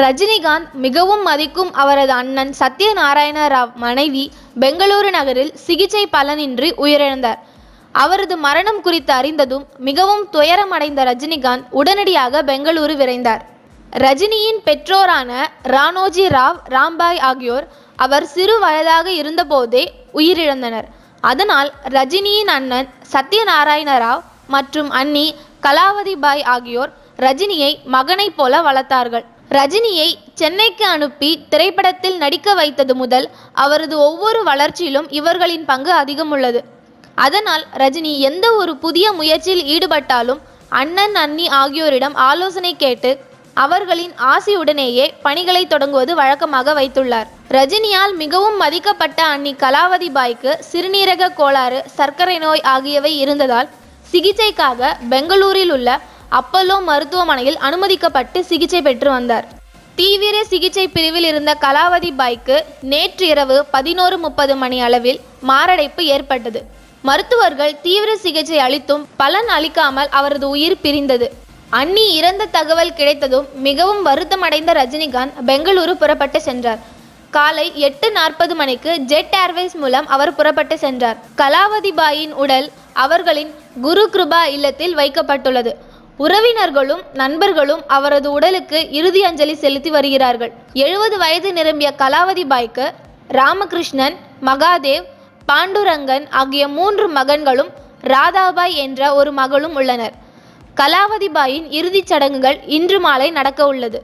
ரஜினிகாந்த் மிகவும் மதிக்கும் அவரது அண்ணன் சத்யநாராயண ராவ் மனைவி பெங்களூரு நகரில் சிகிச்சை பலனின்றி உயிரிழந்தார். அவரது மரணம் குறித்து அறிந்ததும் மிகவும் துயரமடைந்த ரஜினிகாந்த் உடனடியாக பெங்களூரு விரைந்தார். ரஜினியின் பெற்றோரான ராணோஜி ராவ் ராம்பாய் ஆகியோர் அவர் சிறு வயதாக இருந்தபோதே உயிரிழந்தனர். அதனால் ரஜினியின் அண்ணன் சத்யநாராயண ராவ் மற்றும் அண்ணி கலாவதி பாய் ஆகியோர் ரஜினியை மகனைப் போல வளர்த்தார்கள். ரஜினியை சென்னைக்கு அனுப்பி திரைப்படத்தில் நடிக்க வைத்தது முதல் அவரது ஒவ்வொரு வளர்ச்சியிலும் இவர்களின் பங்கு அதிகம் உள்ளது அதனால் ரஜினி எந்த ஒரு புதிய முயற்சியில் ஈடுபட்டாலும் அண்ணன் அண்ணி ஆகியோரிடம் ஆலோசனை கேட்டு அவர்களின் ஆசியுடனேயே பணிகளை தொடங்குவது வழக்கமாக வைத்துள்ளார். ரஜினியால் மிகவும் மதிக்கப்பட்ட அண்ணி கலாவதி பாய்க்கு சிறுநீரக கோளாறு சர்க்கரை நோய் ஆகியவை இருந்ததால் சிகிச்சைக்காக பெங்களூரில் உள்ள அப்பல்லோ மருத்துவமனையில் அனுமதிக்கப்பட்டு சிகிச்சை பெற்று வந்தார். தீவிர சிகிச்சை பிரிவில் இருந்த கலாவதி பாய்க்கு நேற்று இரவு பதினோரு முப்பது மணி அளவில் மாரடைப்பு ஏற்பட்டது. மருத்துவர்கள் தீவிர சிகிச்சை அளித்தும் பலன் அளிக்காமல் அவரது உயிர் பிரிந்தது. அன்னி இறந்த தகவல் கிடைத்ததும் மிகவும் வருத்தமடைந்த ரஜினிகாந்த் பெங்களூரு புறப்பட்டு சென்றார். காலை எட்டு நாற்பது மணிக்கு ஜெட் ஏர்வேஸ் மூலம் அவர் புறப்பட்டு சென்றார். கலாவதி பாயின் உடல் அவர்களின் குரு கிருபா இல்லத்தில் வைக்கப்பட்டுள்ளது. உறவினர்களும் நண்பர்களும் அவரது உடலுக்கு இறுதி அஞ்சலி செலுத்தி வருகிறார்கள். எழுபது வயது நிரம்பிய கலாவதி பாய்க்கு ராமகிருஷ்ணன் மகாதேவ் பாண்டுரங்கன் ஆகிய மூன்று மகன்களும் ராதாபாய் என்ற ஒரு மகளும் உள்ளனர். கலாவதி பாயின் இறுதிச் சடங்குகள் இன்று மாலை நடக்க உள்ளது